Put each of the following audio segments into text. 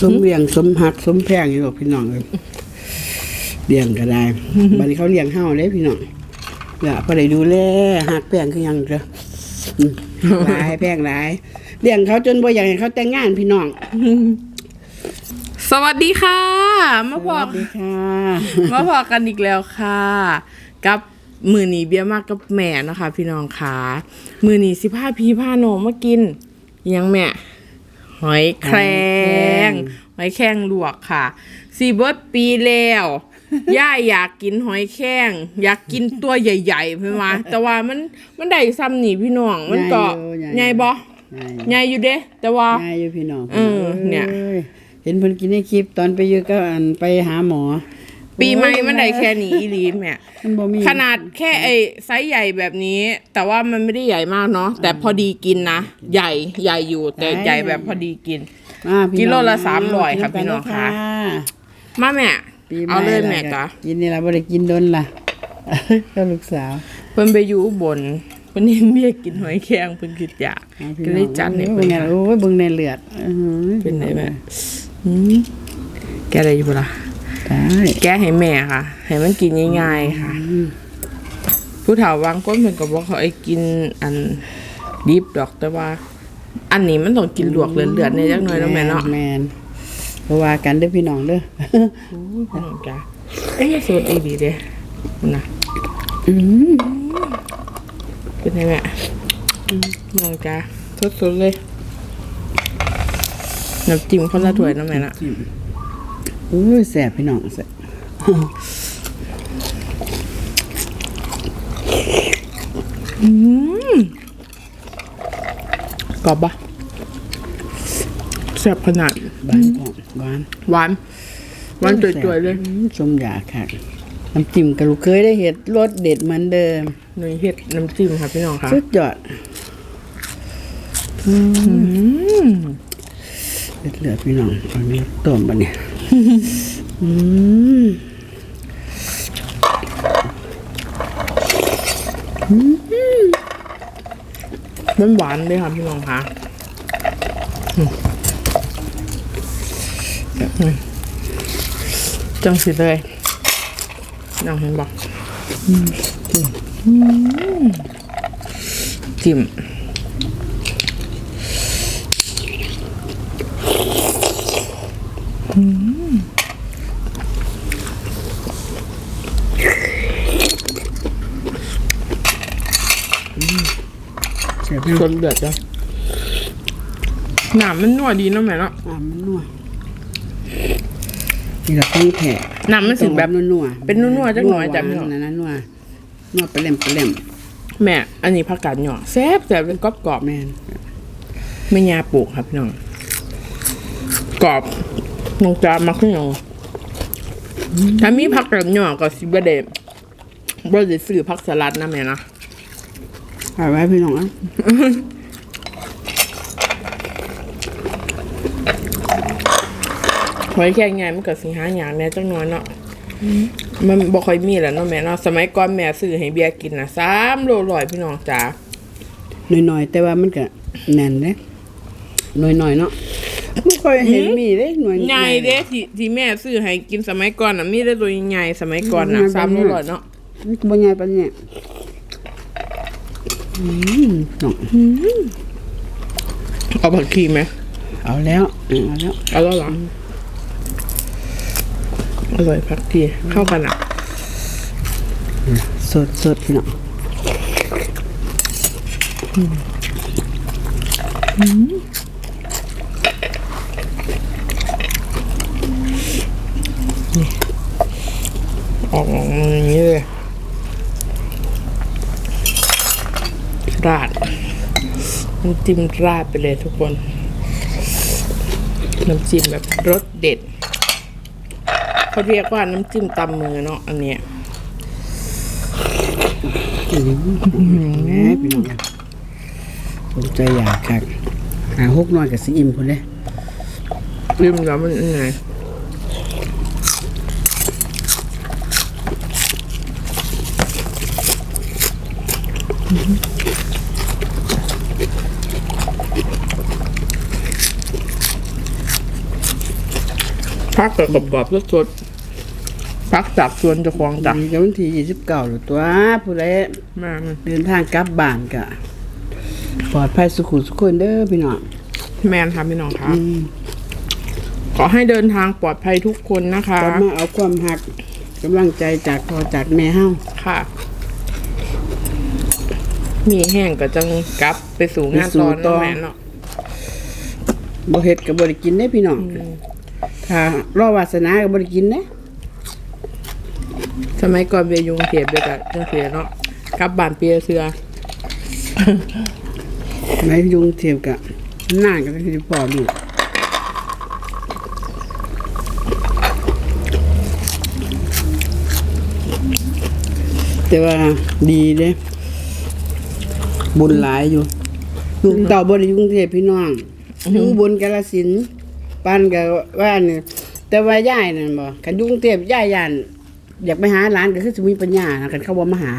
สมเลี้ยงสมหักสมแพงอยู่หรอกพี่น้องเลยเลี้ยงก็ได้บัดนี้เขาเลี้ยงเฮาเลยพี่น้องอย่าพอได้ดูแลหักแพงคือหยังเด้ออืมหลายแพงหลายเลี้ยงเขาจนบ่อยากให้เขาแต่งงานพี่น้อง สวัสดีค่ะ มาสพอวัสดีค่ะมาพอกันอีกแล้วค่ะ กับมือนีเบียร์มากกับแม่นะคะ พี่น้องค่ะมือนีสิผ้าพีผ้าโนมมากินอิหยังแม่ หอยแครงหอยแครงลวกค่ะสีเบิร์ดปีแล้วย่าอยากกินหอยแครงอยากกินตัวใหญ่ๆเพื่อนว่าแต่ว่ามันมันได้ซ้ำนี่พี่น้องมันก็ใหญ่อยู่ใหญ่บ่ใหญ่ใหญ่อยู่เด้แต่ว่าง่ายอยู่พี่น้องเออเนี่ยอ้เห็นเพิ่นกินในคลิปตอนไปอยู่ก็อันไปหาหมอ ปีใหม่มันได้แค่นี้อีหลีแม่มันบ่มีขนาดแค่ไอ้ไซส์ใหญ่แบบนี้ แต่ว่ามันไม่ได้ใหญ่มากเนาะแต่พอดีกินนะ ใหญ่ใหญ่อยู่แต่ใหญ่แบบพอดีกินมาพี่กิโลละงสามร้อยค่ะกิพี่น้องค่ะกัมาแม่ปีใหเอาเลยแม่ล้วจ้ะกินนี่ล่ะบ่ได้กินโดนล่ะ ก็ลูกสาว เพิ่นไปอยู่อุบนเพิ่นเห็นเมียกินหอยแครงเพิ่นคิดอยากอาพี่ก็น้องเลยจัดให้โอ้เพิ่ยนไงค่ะโอ้ยเบิ่งในเลือดอื้อหือเป็นไงแม่หืมแกอะไรอยู่บ่ล่ะ ได้แกให้แม่ค่ะ ให้มันกินง่ายๆค่ะ ผู้เฒ่าบางคนเพิ่นก็บอกเขาไอ้กินอันดิบดอกแต่ว่า อันนี้มันต้องกินลวกเลือดๆในจักหน่อยเนาะแม่เนาะแม่นเพราะว่ากันเด้อพี่น้องเด้อพี่น้องจ้าเอ้ยสูตรอีดีเด้นะอืมเป็นไงแม่น้องจ้าสดๆเลยน้ำจิ้มคนละถ้วยเนาะแม่นะ จิ้มโอ้ยแซ่บพี่น้องแซ่บกรอบปะแซ่บขนาดบ้านก่อนหวานหวานหวานจ่วยๆเลยอืมชมยาค่ะน้ำจิ้มกระลูกเคยได้เห็ดรสเด็ดเหมือนเดิมหน่ยเฮ็ดน้ำจิ้มค่ะพี่น้องค่ะสุดยอดเลือดเหลือพี่น้องเอานี้ต้มบะเนี่ย อืมมันหวานเลยค่ะพี่น้องคะจังสิเลยน้องเห็นบอกจิ้ม เสียพี่น้องจนเดือดจ้ะหนามมันนัวดีเนาะแม่เนาะอ่ามันนัวนี่เราต้องแผ่หนามมันสิแบบนัวๆเป็นนัวๆจักหน่อยจ้ะพี่พี่น้องนั่นนะนัวนัวไปเล่มไปเล่มแม่ อันนี้ผักกาดหน่อแซ่บแต่เป็นกรอบกรอบแม่นๆไม่ยาปลูกครับพี่น้องกรอบนองจามักพี่น้องถ้ามีผักกาดหน่อก็สิบเดมบริซื้อผักสลัดนะแม่นะ เอาไว้พี่น้องอะหอยแครงไงมันก็สิหาอย่างแม่จังน้อยเนาะมันบ่ค่อยมีแหล้วเนาะแม่เนาะสมัยก่อนแม่ซื้อให้เบียร์กินนะสามโลร้อยพี่น้องจ๋าหน่อยๆแต่ว่ามันก็แน่นเด้หน่อยๆเนาะไม่ค่อยเห็นมีเด้หน่วยใหญ่เด้ที่ที่แม่ซื้อให้กินสมัยก่อนน่ะมีแต่ตัวใหญ่สมัยก่อนน่ะสามโลร้อยเนาะมันก็บ่ใหญ่ปานนี้อืมน้อง เอาผักชีไหมเอาแล้วเอาแล้วเอาแล้วเหรออร่อยผักชีเข้ากันอะสดสดพี่น้องออกมาอย่างนี้เลย ราดน้ำจิ้มราดไปเลยทุกคน น้ำจิ้มแบบรสเด็ดเขาเรียกว่าน้ำจิ้มตำมือเนาะอันเนี้ยแหม่พี่น้องผมใจอยากคักหาหกน้อยกับสิอิ่มพุ่นเด้ลืมแล้วมันยังไง พักกับกรอบๆสดๆพักจากสวนเจะคลองจ้ะมีกับวันที่ยี่สิบเก้าหรือตัวผู้ใดแม่นเดินทางกลับบ้านกะปลอดภัยสุขุสุขคนเด้อพี่น้องแมนค่ะพี่น้องคะขอให้เดินทางปลอดภัยทุกคนนะคะ กลับมาเอาความหักกำลังใจจากพ่อจากแม่เฮาค่ะ มีแห้งก็จังกลับไปสู่งานตอนนั่นแหละเนาะ บ่เฮ็ดก็บ่ได้กินได้พี่น้อง ถ้ารอวาสนาก็บ่ได้กินเด้สมัยก่อนเบียยุงเทียบเบียกับจังเสียเนาะกลับบ้านเปียเสือไหนยุงเทียบกะนานก็คือพอลูกแต่ว่าดีเด้บุญหลายอยู่ลูกเต่าบ่ได้อยู่กรุงเทพพี่น้องอยู่อุบนกาฬสินธุ์ ปานก็ว่านี่แต่ว่ายายนั่นบ่คันอยู่กรุงเทพยายย่านอยากไปหาหลานก็คือสิมีปัญญานะคันเขาบ่มาหา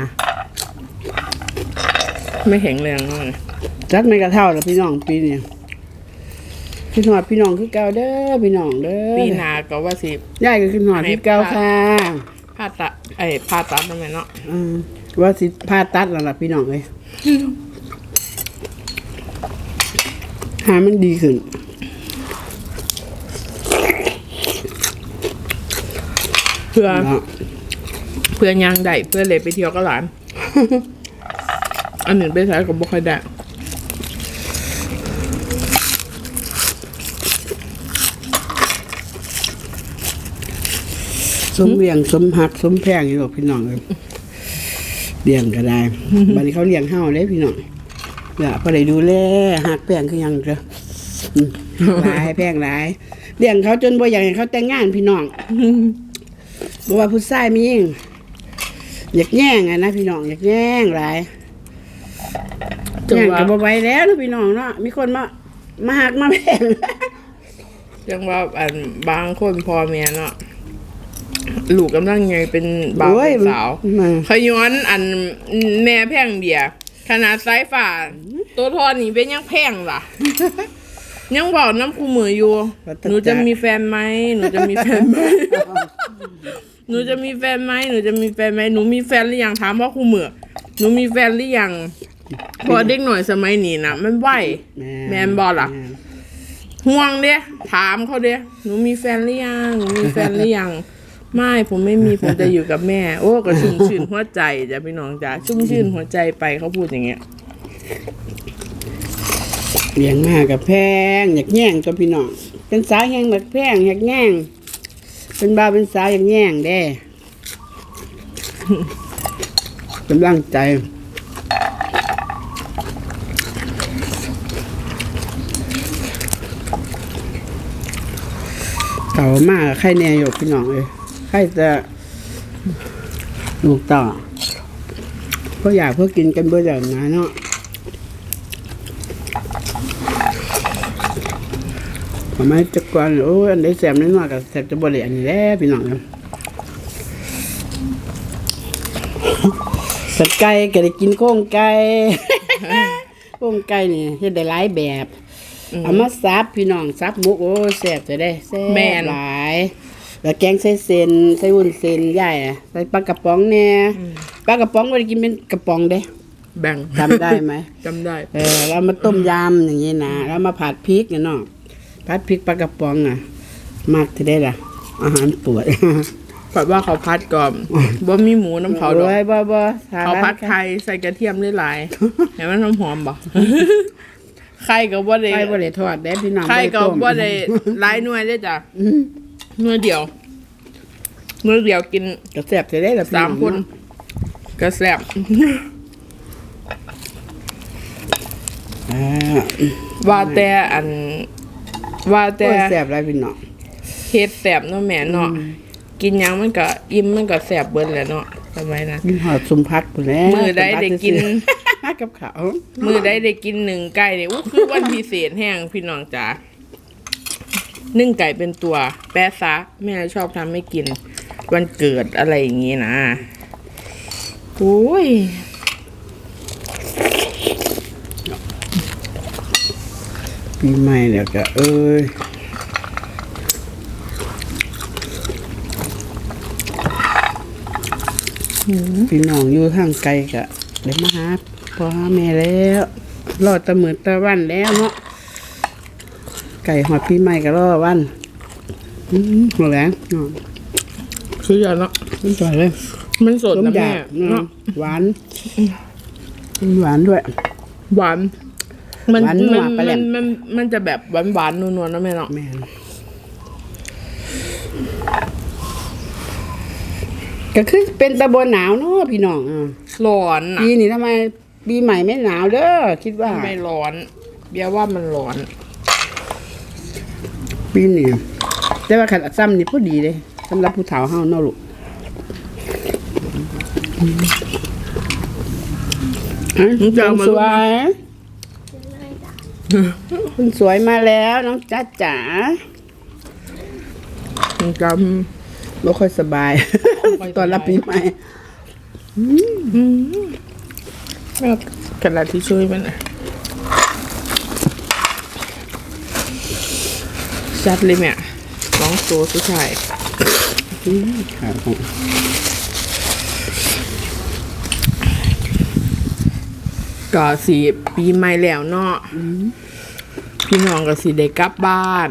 ไม่แข็งแรงเลยจักไม่กระเท่าแล้วพี่น้องปีนี้ขึ้นหอดพี่น้องคือเก่าเด้อพี่น้องเด้อปีหนาก็ว่าสิยายก็ขึ้นหอดคือเก่าค่ะผ่าตัดไอ้ยผ่าตัดนั่นแหละเนาะอืมว่าสิผ่าตัดแล้วล่ะพี่น้องเอ้ยหามันดีขึ้น เพื่อเนาะเพื่อยางได้เพื่อเลยไปเที่ยวกับหลาน อันหนึ่งไปใช้กับบ่ค่อยได้สมเลี้ยงสมหักสมแพงอยู่หรอกพี่น้องเอ้ยเลี้ยงก็ได้บัดนี้เขาเลี้ยงเฮาเด้พี่น้องอย่าพอได้ดูแลหักแพงคือหยังเด้ออืมหลายแพงหลายเลี้ยงเขาจนบ่อยากให้เขาแต่งงานพี่น้อง บอกว่าผู้ชายมีหญิงอยากแย่งอะนะพี่น้องอยากแย่งหลายจังแย่งหวะกับไหว้แล้วนะพี่น้องเนาะมีคนมามาหักมาแพงจังว่าอันบางคนพ่อแม่เนาะลูกกำลังไงเป็นบ่าวโอ้ยเป็นสาวมา ขย้อนอันแม่แพงเบียร์ขนาดสายฝ่าตัวทอนี่เป็นยังแพงล่ะ ยังบอกน้ำคูมืออยู่ หนูจะมีแฟนไหมหนูจะมีแฟนไหม หนูจะมีแฟนไหมหนูจะมีแฟนไหมหนูมีแฟนหรือยังถามพ่อครูเหมือหนูมีแฟนหรือยังเพอเด็กหน่อยสมัยนี้นะมันไหวแม่นบ่ล่ะ ห่วงเด้ถามเขาเด้หนูมีแฟนหรือยังหนูมีแฟนหรือยัง ไม่ผมไม่มีผมจะอยู่กับแม่ โอ้ก็ชุ่มชื่นหัวใจจ้ะพี่น้องจ้ะชุ่มชื่นหัวใจไปเขาพูดอย่างเงี้ยเลี้ยงมากกับแพงอยากแย่งตัวพี่น้องเป็นสาวแย่งแบบแพงอยากแย่ง เป็นบ้าเป็นสาวอย่ากแย่งเด้กำลังใจเก่ามากใครแน่อยู่พี่น้องเลยใครจะลูกต่อเพราะอยากเพื่อกินกันเบื่ออย่างนะเนาะ ทำไมจะกวนโอ้ยอันได้แสบนิดหน่อยกับแสบจะบริอันนี้แหล้วพี่น้องเลยสัตว์ไก่ก็ได้กินโค้งไก่โค้งไก่นี่เฮ็ดได้หลายแบบเอามาซับพี่น้องซับหมุกโอ้ยแซ่บจะได้แซ่แม่บนหลายแล้วแกงใส่เส้นใส่วุ้นเส้นใหญ่อะใส่ปลากระป๋องแน่ปลากระป๋องไม่ได้กินเป็นกระป๋องเด้แบ่งจำได้ไหมจำได้ เออแล้วมาต้มยำอย่างนี้นะแล้วมาผัดพริกเนี่ยน้อง ผัดพริกปลากระป๋องอะ มากที่ได้ล่ะ อาหารปวดผัดว่าเขาพัดก่อนบ่มีหมูน้ำเขาดอกโอ้ยบ่บ่ทนเขาพัดร้นไข่ใส่กระเทียมได้หลายๆให้มันหอมๆบ่ไข่ก็บ่ได้ไข่บ่ได้ทอดได้พี่น้องไข่ก็ต้มบ่ได้หลายหน่วยเด้อจ้ะหน่วยเดียวหน่วยเดียวกิน ก็แซ่บจะได้ล่ะพี่สามองคนเนาะก็แซ่บอ่าว่าแต่อัน ว่าแต่โอ้ยแซ่บหลายพี่น้อง เฮ็ดแซ่บเนาะแม่เนาะกินหยังมันก็อิ่มมันก็แซ่บเบิดแหละเนาะทำไมนะ กินหอดสมพักพุ่นแหล้วมื้อใดได้กิน กับเขาว มือได้ได้กินหนึ่งไก่เนี่ยอู้คือวันพิเศษแห้งพี่น้องจ๋านึ่งไก่เป็นตัว แปะซะแม่ชอบทำให้กิน วันเกิดอะไรอย่างงี้นะโอ้ย ปีใหม่เดี๋ยวจะเอ้ยพี่น้องอยู่ทางไกลกะเดี๋ยวมาหาพ่อหาแม่แล้วรอตะเหมือตะวันแล้วเนาะไก่หอดพี่ใหม่ก็รอวันหมดแล้วคือยอดเาะมันสดเลย มันสดนะแม่หวาน หวานด้วย หวาน มันหวานนัวมันปลาแหลมันมมันมันจะแบบหวานหวานๆนัวๆนะแม่เนาะแม่นก็คือเป็นตะบนหนาวเนาะพี่น้องอะร้อนอะปีนี้ทำไมปีใหม่ไม่หนาวเด้อคิดว่า ไม่ร้อน เบียร์ว่ามันร้อน ปีนี้แต่ว่าขัดซ้ำนี่พอดีเลยสำหรับผู้เฒ่าเฮาเนาะลูกอะจะเอาคนมา สวย คุณสวยมาแล้วน้องจ้าจ๋ามันจะไม่ค่อยสบายค่อยสบาย ตอนรับปีใหม่แบบกระดาษที่ช่วยมันอะจัดเลยแม่น้องโตสุดท้าย ครับผม ก็สีปีใหม่แล้วเนาะพี่น้องก็สิได้กลับบ้าน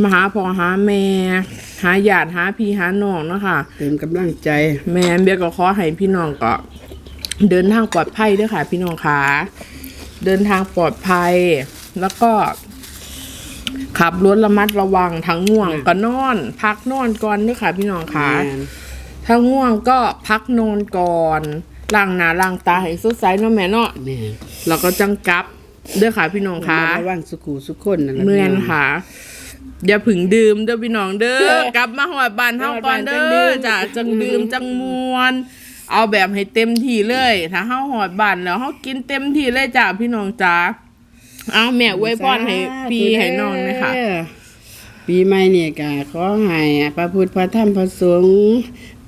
มาหาพ่อหาแม่ หาญาติหาพี่หาน้องเนาะค่ะ เติมกำลังใจ แม่เบียก็ขอให้พี่น้องก็ เดินทางปลอดภัยด้วยค่ะ พี่น้องค่ะเดินทางปลอดภัย แล้วก็ ขับรถระมัดระวังทั้งง่วงก็นอน พักนอนก่อนด้วยค่ะ พี่น้องค่ะแม่นถ้าง่วงก็พักนอนก่อน ล้างหน้าล้างตาให้สดใสเนาะแม่เนาะแม่นแล้วก็จังกลับเด้อค่ะพี่น้องค่ะ ระวังสุขูสุขคนนั่นแหละเมือนพี่ง ค่ะอย่าผึ่งดื่มเด้อพี่น้องเด้อกลับมาหอดบ้านเฮาก่อนเด้จังดื่อม จ้ะจังดื่มจังมวน เอาแบบให้เต็มที่เลย ถ้าเฮาหอดบ้านแล้วเฮากินเต็มที่เลยจ้ะพี่น้องจ้าเอาแม่อวยพรให้พี่ให้น้องนะคะเด้อปีใหม่เนี่ยก็ขอให้พระพุทธพระธรรมพระสงฆ์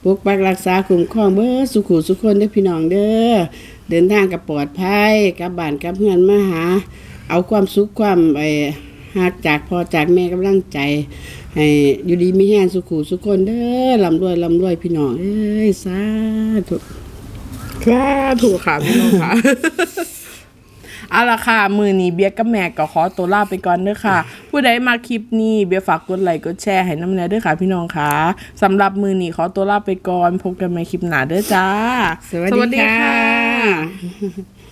ปกปักรักษาคุ้มครองเบ้อสุขุสุขคนเด้อพี่น้องเด้อเดินทางกับปลอดภัยกับบ้านกับเฮือนมาหา เอาความสุขความไอ้หักจากพอจากแม่กำลังใจให้อยู่ดีมีแห้งสุขุสุขคนเด้อลำรวยลำรวยพี่น้องเอ้ยสาธุค่ะถูกค่ะพี่น้องค่ะ เอาละค่ะ มือนี้เบียร์กับแม่ก็ขอตัวลาไปก่อนเด้อค่ะ ผู้ใดมาคลิปนี้เบียร์ฝากกดไลค์กดแชร์ให้น้ำแน่ด้วยค่ะพี่น้องค่ะสำหรับมือนี้ขอตัวลาไปก่อน พบกันใหม่คลิปหน้าเด้อจ้า สวัสดีค่ะ